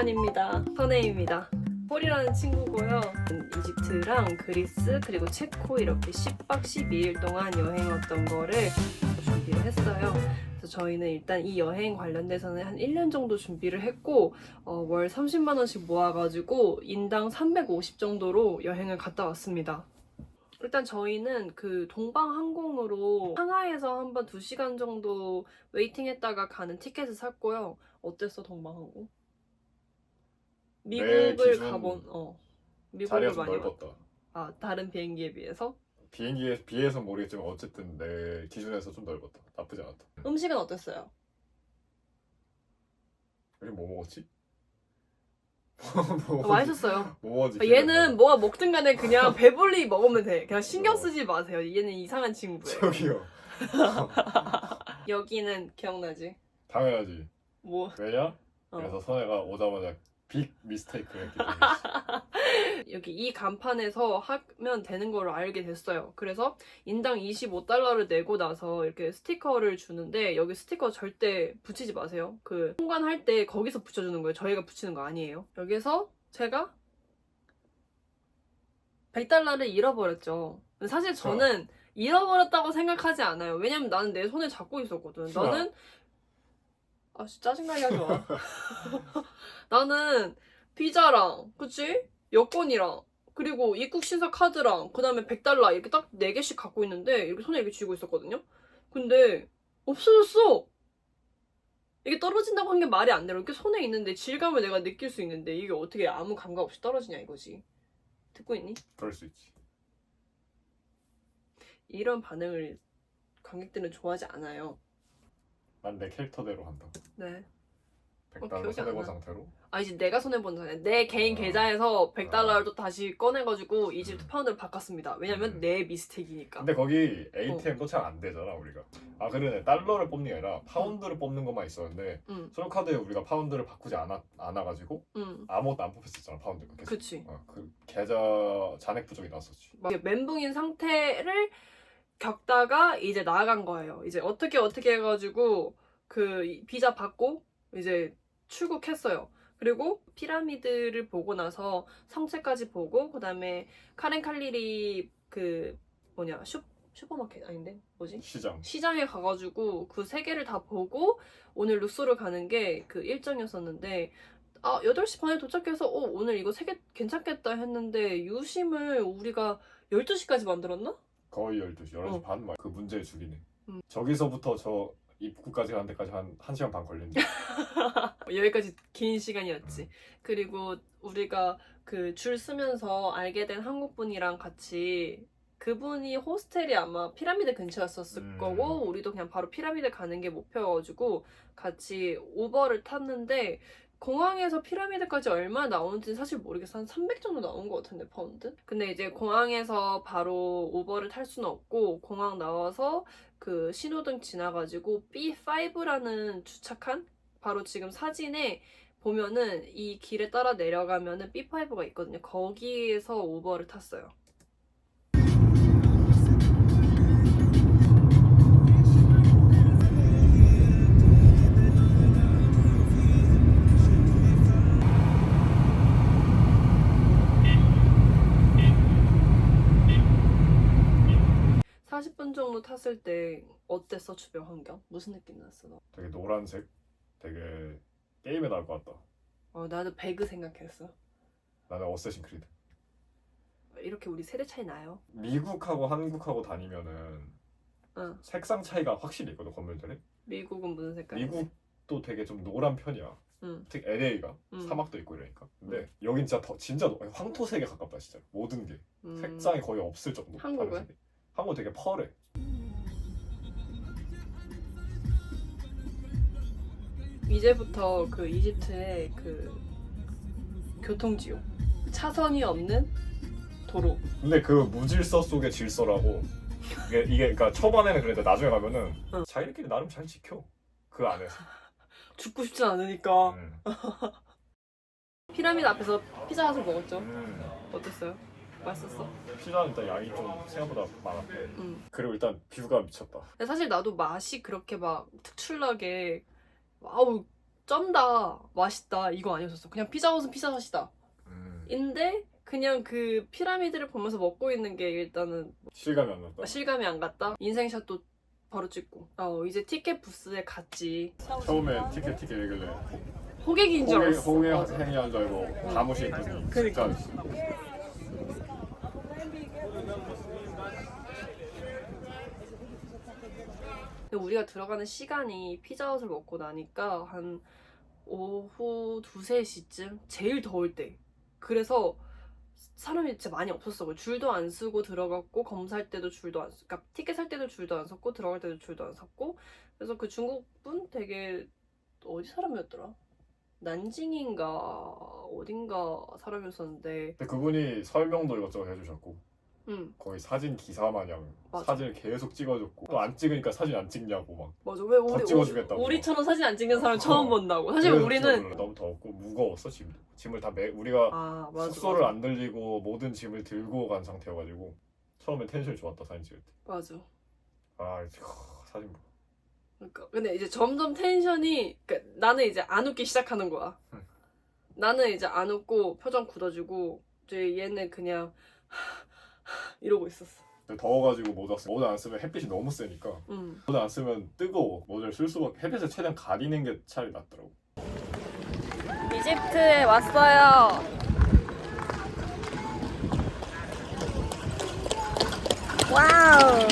오랜만입니다. 선혜입니다. 폴이라는 친구고요. 이집트랑 그리스 그리고 체코 이렇게 10박 12일 동안 여행 왔던 거를 준비를 했어요. 그래서 저희는 일단 이 여행 관련돼서는 한 1년 정도 준비를 했고 어, 월 30만 원씩 모아가지고 인당 350 정도로 여행을 갔다 왔습니다. 일단 저희는 그 동방항공으로 상하이에서 한 번 2시간 정도 웨이팅 했다가 가는 티켓을 샀고요. 어땠어 동방항공? 미국을 기준 가본 어 미국을 자리가 좀 많이 넓었다. 왔- 아 다른 비행기에 비해서 비행기에 비해서 모르겠지만 어쨌든 내 기준에서 좀 넓었다. 나쁘지 않았다. 음식은 어땠어요? 우리 뭐 먹었지? 어, 뭐 맛있었어요. 뭐 먹었지? 아, 얘는 뭐가 먹든 간에 그냥 배불리 먹으면 돼. 그냥 신경 쓰지 마세요. 얘는 이상한 친구예요. 저기요. 여기는 기억나지? 당연하지. 뭐 왜냐? 어. 그래서 선혜가 오자마자 빅 미스테이크를 했기 때문에 여기 이 간판에서 하면 되는 걸 알게 됐어요. 그래서 인당 25달러를 내고 나서 이렇게 스티커를 주는데 여기 스티커 절대 붙이지 마세요. 그 통관할 때 거기서 붙여주는 거예요. 저희가 붙이는 거 아니에요. 여기서 제가 100달러를 잃어버렸죠. 사실 저는 잃어버렸다고 생각하지 않아요. 왜냐면 나는 내 손에 잡고 있었거든. 나는 아 진짜 짜증나게 하지 마. 나는 비자랑 그치? 여권이랑 그리고 입국 신사 카드랑 그 다음에 100달러 이렇게 딱 4개씩 갖고 있는데 이렇게 손에 이렇게 쥐고 있었거든요. 근데 없어졌어. 이게 떨어진다고 한 게 말이 안 돼요. 이렇게 손에 있는데 질감을 내가 느낄 수 있는데 이게 어떻게 아무 감각 없이 떨어지냐 이거지. 듣고 있니? 그럴 수 있지. 이런 반응을 관객들은 좋아하지 않아요. 난 내 캐릭터대로 한다. 네. 100달러 기억이 안 손해본 나. 상태로. 아 이제 내가 손해 본 거잖아요. 내 개인 아. 계좌에서 100달러를 아. 또 다시 꺼내가지고 이집트 음. 파운드를 바꿨습니다. 왜냐면 음. 내 미스테이크니까. 근데 거기 ATM도 잘 안 되잖아 우리가. 아 그러네 달러를 뽑는 게 아니라 파운드를 뽑는 것만 있었는데 응, 솔카드에 우리가 파운드를 바꾸지 않아 않아가지고 응. 아무것도 안 뽑혔었잖아 파운드가. 계속. 그치. 어, 그 계좌 잔액 부족이 났었지. 막 멘붕인 상태를 겪다가 이제 나아간 거예요. 이제 어떻게 어떻게 해가지고 그 이- 비자 받고 이제 출국했어요. 그리고 피라미드를 보고 나서 성체까지 보고 그다음에 카렌 칼리리 그 뭐냐 슈 슈퍼마켓 아닌데 뭐지? 시장. 시장에 가가지고 그 세 개를 다 보고 오늘 루소를 가는 게 그 일정이었었는데 아 8시 반에 도착해서 어 오늘 이거 세 개 괜찮겠다 했는데 유심을 우리가 12시까지 만들었나? 거의 12시, 11시 어. 반? 막 그 문제의 주기네. 음. 저기서부터 저 입구까지 가는 데까지 한 1시간 반 걸린다. 여기까지 긴 시간이었지. 그리고 우리가 그 줄 쓰면서 알게 된 한국 분이랑 같이 그분이 호스텔이 아마 피라미드 근처였었을 음. 거고 우리도 그냥 바로 피라미드 가는 게 목표여가지고 같이 우버를 탔는데 공항에서 피라미드까지 얼마 나오는지 사실 모르겠어 한 300 정도 나온 것 같은데 파운드 근데 이제 공항에서 바로 우버를 탈 수는 없고 공항 나와서 그 신호등 지나가지고 B5라는 주차칸 바로 지금 사진에 보면은 이 길에 따라 내려가면은 B5가 있거든요. 거기에서 우버를 탔어요. (40분) 정도 탔을 때 어땠어 주변 환경 무슨 느낌 났어 너? 되게 노란색, 되게 게임에 나올 것 같다. 어 나도 배그 생각했어 나는 어쌔신 크리드. 이렇게 우리 세대 차이 나요 미국하고 한국하고 다니면은 응. 색상 차이가 확실히 있거든 건물들이. 미국은 무슨 색깔 미국도 되게 좀 노란 편이야. 응. 특히 LA가 음. 사막도 있고 이러니까. 근데 여긴 진짜 더 진짜 노- 황토색에 가깝다 진짜. 모든 게 음. 색상이 거의 없을 정도. 한국은? 다른 색이. 한국 되게 펄해. 이제부터 그 이집트의 그 교통지옥 차선이 없는 도로 근데 그 무질서 속의 질서라고 이게 이게 그러니까 초반에는 그랬는데 나중에 가면은 응. 자기들끼리 나름 잘 지켜 그 안에서. 죽고 싶진 않으니까 음. 피라미드 앞에서 피자 핫을 먹었죠 음. 어땠어요? 맛있었어? 피자는 일단 양이 좀 생각보다 많았대. 응 그리고 일단 뷰가 미쳤다. 근데 사실 나도 맛이 그렇게 막 특출나게 와우 쩐다 맛있다 이거 아니었었어 그냥 피자헛은 피자헛이다 음, 인데 그냥 그 피라미드를 보면서 먹고 있는 게 일단은 실감이 안 났다. 실감이 안 갔다 인생샷도 바로 찍고 어 이제 티켓 부스에 갔지 처음에 티켓 티켓 얘길래 호객인 줄 홍해 알았어 홍해 맞아. 행위한 줄 알고 다 무시했더니 그러니까. 진짜 우리가 들어가는 시간이 피자헛을 먹고 나니까 한 오후 2, 3시쯤? 제일 더울 때. 그래서 사람이 진짜 많이 없었어 줄도 안 쓰고 들어갔고 검사할 때도 줄도 안 쓰고 그러니까 티켓 살 때도 줄도 안 섰고 들어갈 때도 줄도 안 섰고. 그래서 그 중국분 되게 어디 사람이었더라? 난징인가 어딘가 사람이었었는데. 근데 그분이 설명도 이것저것 해주셨고 응 거의 사진 기사 마냥 맞아. 사진을 계속 찍어줬고 또 안 찍으니까 사진 안 찍냐고 막 맞아 왜 우리 찍어주겠다고. 우리처럼 사진 안 찍는 사람 처음 어. 본다고 사실 그래서 우리는 너무 더웠고 무거웠어 짐도 짐을 다 매 우리가 아 맞아 숙소를 맞아. 안 들리고 모든 짐을 들고 간 상태여가지고 처음에 텐션이 좋았다 사진 찍을 맞아 때아 하, 사진 봐 그러니까 근데 이제 점점 텐션이 그러니까 나는 이제 안 웃기 시작하는 거야. 응. 나는 이제 안 웃고 표정 굳어지고 이제 얘는 그냥 이러고 있었어. 근데 더워가지고 모자 쓰 모자 안 쓰면 햇빛이 너무 세니까 응. 모자 안 쓰면 뜨거워 모자를 쓸 수밖에 햇빛을 최대한 가리는 게 차라리 낫더라고 이집트에 왔어요. 와우.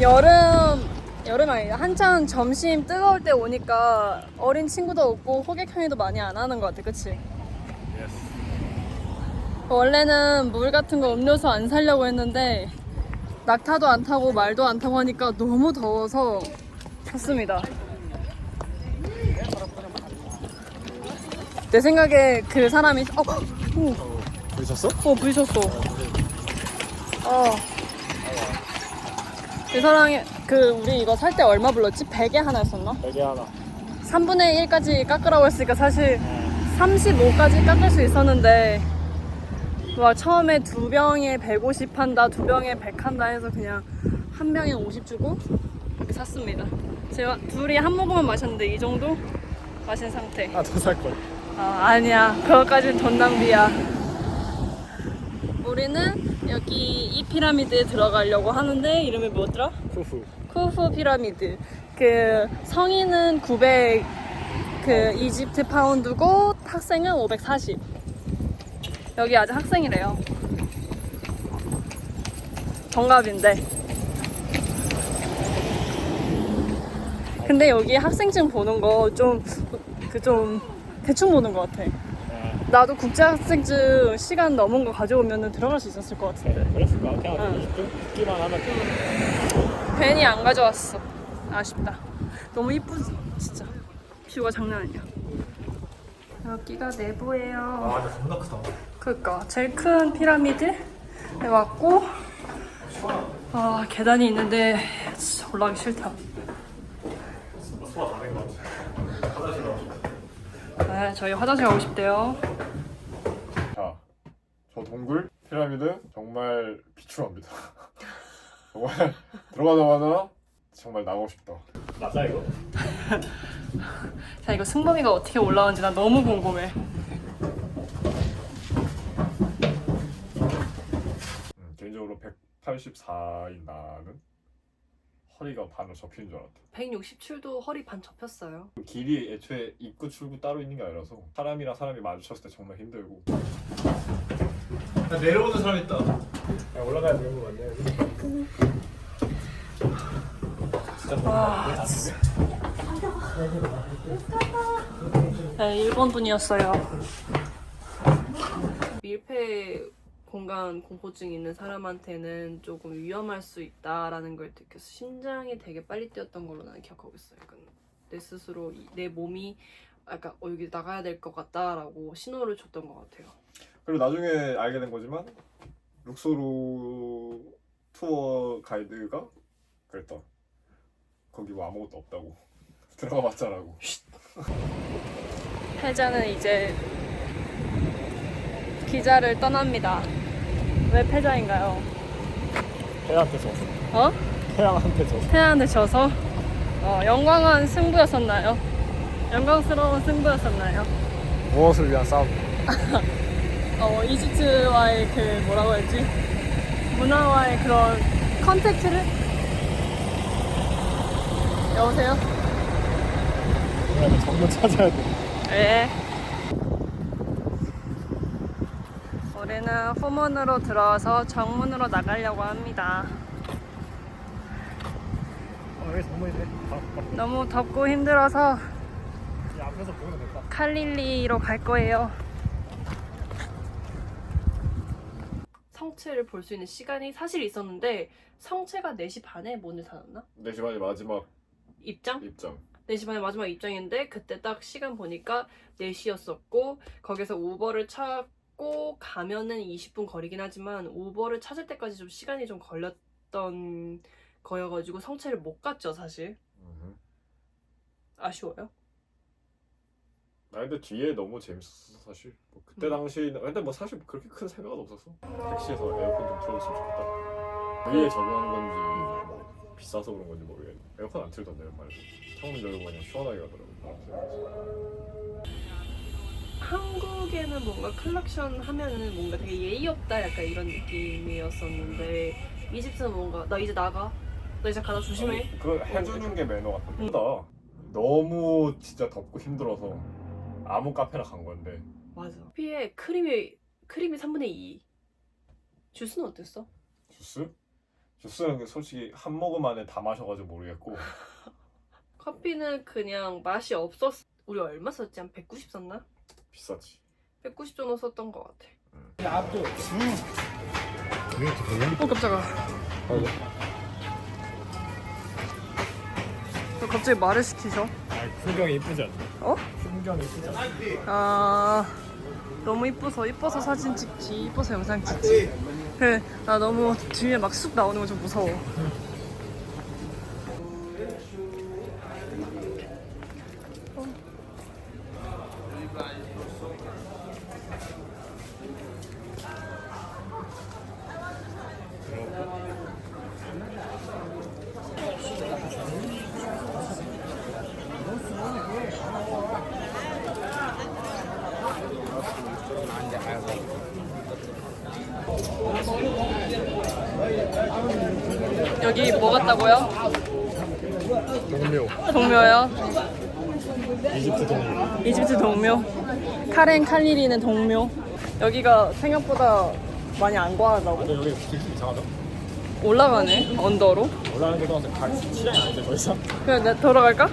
여름 여름 아니다. 한창 점심 뜨거울 때 오니까 어린 친구도 없고 호객 행위도 많이 안 하는 것 같아. 그치? 원래는 물 같은 거 음료수 안 사려고 했는데 낙타도 안 타고 말도 안 타고 하니까 너무 더워서 샀습니다. 내 생각에 그 사람이 어, 오, 보셨어? 어 부딪혔어. 어. 그 사람이 그 우리 이거 살 때 얼마 불렀지? 100에 하나였었나? 4개 하나 3분의 1까지 깎으라고 했으니까 사실 35까지 깎을 수 있었는데 와 처음에 두 병에 150 한다 두 병에 100 한다 해서 그냥 한 병에 50 주고 이렇게 샀습니다 제가 둘이 한 모금만 마셨는데 이 정도 마신 상태 아 더 살걸 아 아니야 그거까지는 돈 낭비야 우리는 여기 이 피라미드에 들어가려고 하는데 이름이 뭐더라? 후후 쿠프 피라미드. 그 성인은 900 그 이집트 파운드고 학생은 540. 여기 아직 학생이래요. 정갑인데. 근데 여기 학생증 보는 거 좀 그 좀 대충 보는 것 같아. 나도 국제학생증 시간 넘은 거 가져오면 들어갈 수 있었을 것 같은데. 그랬을 것 같아 응. 있기만 하면 괜히 안 가져왔어. 아쉽다. 너무 이쁘지? 진짜. 뷰가 장난 아니야. 여기가 내부예요. 아 근데 겁나 크다 그니까 제일 큰 피라미드에 왔고 아 계단이 있는데 진짜 올라가기 싫다. 네, 저희 화장실 가고 싶대요. 자, 저 동굴 피라미드 정말 비추합니다. 정말 들어가자마자 정말 나가고 싶다. 맞아 이거? 자 이거 승범이가 어떻게 올라오는지 나 너무 궁금해. 음, 개인적으로 184인 나는 허리가 반으로 접히는 줄 알았다. 167도 허리 반 접혔어요. 그 길이 애초에 입구 출구 따로 있는 게 아니라서 사람이랑 사람이 마주쳤을 때 정말 힘들고 내려오는 사람 있다. 올라가야 되는 거. 와 진짜. 네, 일본 분이었어요. 밀폐 공간 공포증 있는 사람한테는 조금 위험할 수 있다라는 걸 느꼈어. 심장이 되게 빨리 뛰었던 걸로 나는 기억하고 있어요. 내 스스로 이- 내 몸이 약간 어, 여기 나가야 될 것 같다라고 신호를 줬던 것 같아요. 그리고 나중에 알게 된 거지만 룩소르 투어 가이드가 그랬다. 거기 뭐 아무것도 없다고 들어가 봤자라고. 패자는 이제 기자를 떠납니다. 왜 패자인가요? 태양한테 졌어. 어? 태양한테 졌어. 태양한테 져서 어, 영광한 승부였었나요? 영광스러운 승부였었나요? 무엇을 위한 싸움? 어, 이집트와의 그 뭐라고 했지? 문화와의 그런 컨택트를? 여보세요? 정보 찾아야 돼. 네. 우리는 후문으로 들어와서 정문으로 나가려고 합니다. 어, 여기 정문인데? 아, 너무 덥고 힘들어서 이 앞에서 보면 됐다. 칼릴리로 갈 거예요. 성체를 볼 수 있는 시간이 사실 있었는데 성체가 4시 반에 문을 닫았나? 내 시간이 마지막 입장? 입장. 4시 반에 마지막 입장인데 그때 딱 시간 보니까 4시였었고 거기서 우버를 찾고 가면은 20분 거리긴 하지만 우버를 찾을 때까지 좀 시간이 좀 걸렸던 거여가지고 성체를 못 갔죠 사실 음. 아쉬워요 나 근데 뒤에 너무 재밌었어 사실. 뭐 그때 음. 당시는 근데 뭐 사실 그렇게 큰 생각은 없었어. 택시에서 에어컨 좀 틀어줬으면 좋겠다. 위에 적응한 건지 뭐 비싸서 그런 건지 모르겠네. 에어컨 안 틀던데 말도. 창문 열고 그냥 시원하게 가더라고. 한국에는 뭔가 클락션 하면은 뭔가 되게 예의 없다 약간 이런 느낌이었었는데 이집트는 뭔가 나 이제 나가 나 이제 가다 조심해 그 해주는 게 매너 같은데. 다 너무 진짜 덥고 힘들어서 아무 카페나 간 건데 맞아 커피에 크림이 크림이 3분의 2 주스는 어땠어? 주스? 주스는 솔직히 한 모금 안에 다 마셔가지고 모르겠고 커피는 그냥 맛이 없었어 우리 얼마 썼지? 한 190 썼나? 비쌌지. 190 정도 썼던 것 같아 이렇게 보면? 어 깜짝아 왜 갑자기 말을 시키셔? 아, 풍경이 이쁘지 않나? 어? 풍경이 이쁘지 않나? 아 너무 이뻐서 이뻐서 사진 찍지 이뻐서 영상 찍지 그래 나 너무 뒤에 막 쑥 나오는 거 좀 무서워 여기 뭐 같다고요? 동묘. 동묘요? 이집트 동묘. 이집트 동묘 카렌 칼리리는 동묘 여기가 생각보다 많이 안 과하다고 근데 여기 길이 이상하다. 올라가네 언더로 올라가는 게갈 시간이 아닌데 더 이상? 그래 내 돌아갈까?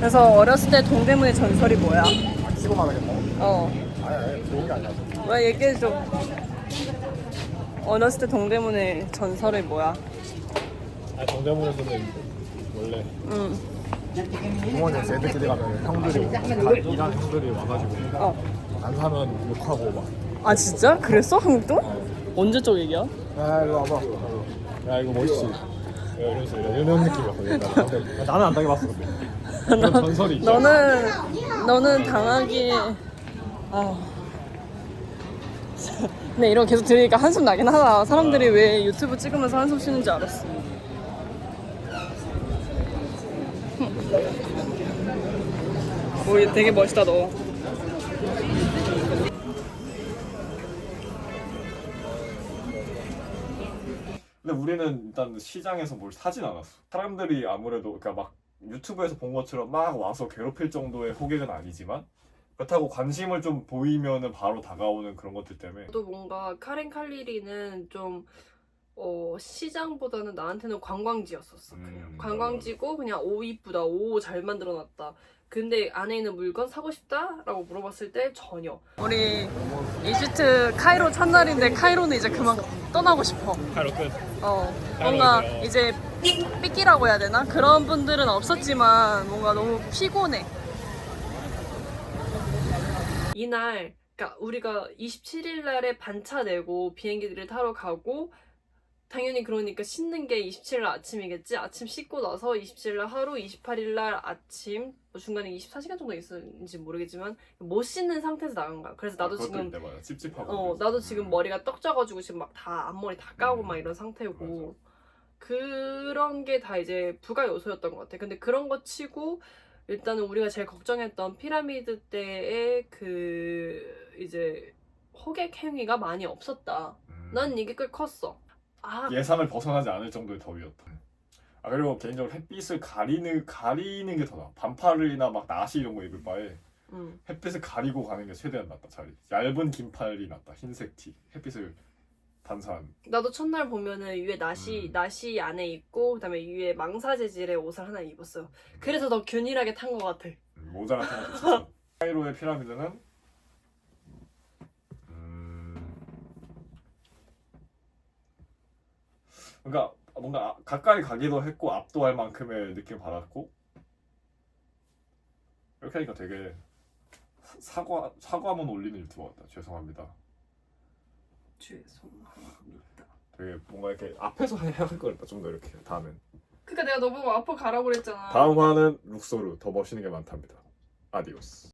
그래서 어렸을 때 동대문의 전설이 뭐야? 아, 키고 가야겠다. 어 아니, 아니, 좋은 게 아니야. 왜 얘기해줘 어렸을 때 동대문의 전설이 뭐야? 아, 동대문에서는 원래 응 부모님 새벽집에 가면 형들이 다 일한 형들이 와가지고 어. 안 사면 욕하고 막. 아 진짜? 그랬어? 한국도? 언제적 얘기야? 야, 이리 와봐. 야, 이거 멋있지. 야, 이러면서 이런, 이런 느낌이었거든. 나는. 안 당해봤어, 근데. 전설이 있잖아. 너는 너는 당하기에 아 근데 이런 거 계속 들으니까 한숨 나긴 하다 사람들이 왜 유튜브 찍으면서 한숨 쉬는지 알았어 오 되게 멋있다 너 근데 우리는 일단 시장에서 뭘 사진 않았어. 사람들이 아무래도 그러니까 막 유튜브에서 본 것처럼 막 와서 괴롭힐 정도의 호객은 아니지만 그렇다고 관심을 좀 보이면은 바로 다가오는 그런 것들 때문에 또 뭔가 카렌 칼리리는 좀 어, 시장보다는 나한테는 관광지였었어. 그냥 음, 관광지고 그냥 오 이쁘다, 오 잘 만들어놨다. 근데 안에 있는 물건 사고 싶다라고 물어봤을 때 전혀. 우리 이집트 카이로 첫날인데 카이로는 이제 그만 떠나고 싶어. 카이로 끝. 어, 뭔가. 이제 삐끼라고 해야 되나? 그런 분들은 없었지만 뭔가 너무 피곤해. 이날, 그러니까 우리가 27일 날에 반차 내고 비행기를 타러 가고 당연히 그러니까 씻는 게 27일 아침이겠지. 아침 씻고 나서 27일 날 하루, 28일 날 아침, 뭐 중간에 24시간 정도 있었는지 모르겠지만 못 씻는 상태에서 나간 거야. 그래서 나도 그것도 지금 찝찝하고 어. 나도 지금 머리가 떡져가지고 지금 막 다 앞머리 다 까고 음. 막 이런 상태고. 그런 게 다 이제 부가 요소였던 것 같아. 근데 그런 거 치고 일단은 우리가 제일 걱정했던 피라미드 때의 그 이제 호객 행위가 많이 없었다. 음. 난 이게 꽤 컸어. 아, 예상을 벗어나지 않을 정도의 더위였다. 아 그리고 개인적으로 햇빛을 가리는 가리는 게 더 나아. 반팔이나 막 나시 이런 거 입을 바에 음. 햇빛을 가리고 가는 게 최대한 낫다 차라리. 얇은 긴팔이 낫다. 흰색 티. 햇빛을 반사한. 나도 첫날 보면은 위에 나시 음. 나시 안에 입고 그다음에 위에 망사 재질의 옷을 하나 입었어요. 그래서 더 균일하게 탄 것 같아. 음, 모자 같은 것도 있었어. 카이로의 피라미드는 음... 그러니까 뭔가 가까이 가기도 했고 압도할 만큼의 느낌 을 받았고 이렇게 하니까 되게 사과 사과문 올리는 유튜버 같다. 죄송합니다. 죄송합니다. 되게 뭔가 이렇게 앞에서 해야 할 거랬다. 좀 더 이렇게 다음엔. 그러니까 내가 너무 앞으로 가라고 그랬잖아. 다음 화는 룩소르 더 멋있는 게 많답니다. 아디오스.